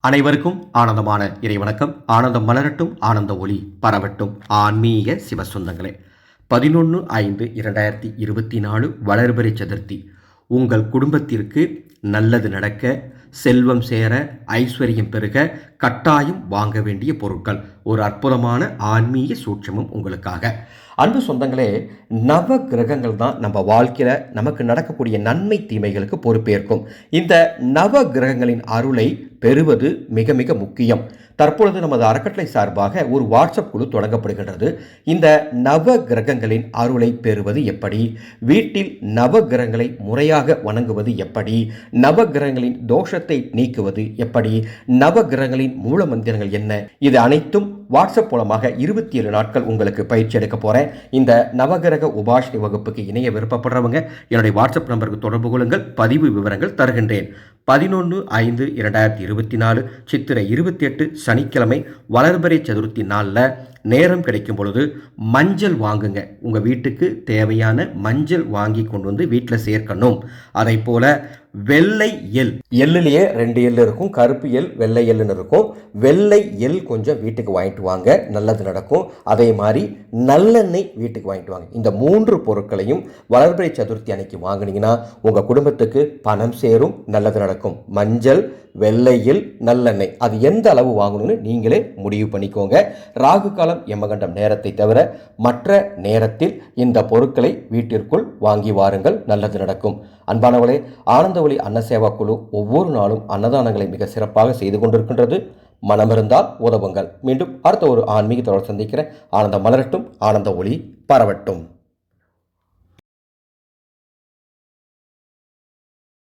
அனைவருக்கும் ஆனந்தமான இறைவணக்கம். ஆனந்தம் மலரட்டும் ஆனந்த ஒளி பரவட்டும். ஆன்மீக சிவசொந்தங்களே பதினொன்று ஐந்து இரண்டாயிரத்தி இருபத்தி நாலு வளர்பிறை சதுர்த்தி. உங்கள் குடும்பத்திற்கு நல்லது நடக்க செல்வம் சேர ஐஸ்வர்யம் பெருக கட்டாயம் வாங்க வேண்டிய பொருட்கள். ஒரு அற்புதமான ஆன்மீக சூட்சமும் உங்களுக்காக. அன்பு சொந்தங்களே நவ கிரகங்கள் தான் நம்ம வாழ்க்கையில் நமக்கு நடக்கக்கூடிய நன்மை தீமைகளுக்கு பொறுப்பேற்கும். இந்த நவ கிரகங்களின் அருளை பெறுவது மிக மிக முக்கியம். தற்பொழுது நமது அறக்கட்டளை சார்பாக ஒரு வாட்ஸ்அப் குழு தொடங்கப்படுகின்றது. இந்த நவ கிரகங்களின் அருளை பெறுவது எப்படி? வீட்டில் நவ கிரகங்களை முறையாக வணங்குவது எப்படி? நவ கிரகங்களின் தோஷத்தை நீக்குவது எப்படி? நவ கிரகங்களின் மூல மந்திரங்கள் என்ன? இது அனைத்தும் வாட்ஸ்அப் மூலமாக இருபத்தி ஏழு நாட்கள் உங்களுக்கு பயிற்சி எடுக்க போகிறேன் இந்த நவகிரக உபாஷினி வகுப்புக்கு இணைய விருப்பப்படுறவங்க என்னுடைய வாட்ஸ்அப் நம்பருக்கு தொடர்பு கொள்ளுங்கள். பதிவு விவரங்கள் தருகின்றேன். பதினொன்று ஐந்து இரண்டாயிரத்தி இருபத்தி நாலு சித்திரை இருபத்தி எட்டு சனிக்கிழமை வளர்பறை சதுர்த்தி நாளில் நேரம் கிடைக்கும் பொழுது மஞ்சள் வாங்குங்க. உங்கள் வீட்டுக்கு தேவையான மஞ்சள் வாங்கி கொண்டு வந்து வீட்டில் சேர்க்கணும். அதை போல் வெள்ளை எல் எள்ளுலேயே ரெண்டு எல் இருக்கும். கருப்பு எள் வெள்ளை எள்ளுன்னு இருக்கும். வெள்ளை எள் கொஞ்சம் வீட்டுக்கு வாங்கிட்டு வாங்க. நல்லது நடக்கும். அதே மாதிரி நல்லெண்ணெய் வீட்டுக்கு வாங்கிட்டு வாங்க. இந்த மூன்று பொருட்களையும் வளர்பிறை சதுர்த்தி அன்னைக்கு வாங்கினீங்கன்னா உங்கள் குடும்பத்துக்கு பணம் சேரும் நல்லது நடக்கும். மஞ்சள் வெள்ளையில் நல்லெண்ணெய். அது எந்த அளவு வாங்கணும்னு நீங்களே முடிவு பண்ணிக்கோங்க. ராகு காலம் எமகண்டம் நேரத்தை தவிர மற்ற நேரத்தில் இந்த பொருட்களை வீட்டிற்குள் வாங்கி வாருங்கள். நல்லது நடக்கும். அன்பானவளே ஆனந்த ஒளி அன்னசேவா குழு ஒவ்வொரு நாளும் அன்னதானங்களை மிக சிறப்பாக செய்து கொண்டிருக்கின்றது. மனமிருந்தால் உதவுங்கள். மீண்டும் அடுத்த ஒரு ஆன்மீக தொடர் சந்திக்கிறேன். ஆனந்த மலரட்டும் ஆனந்த ஒளி பரவட்டும்.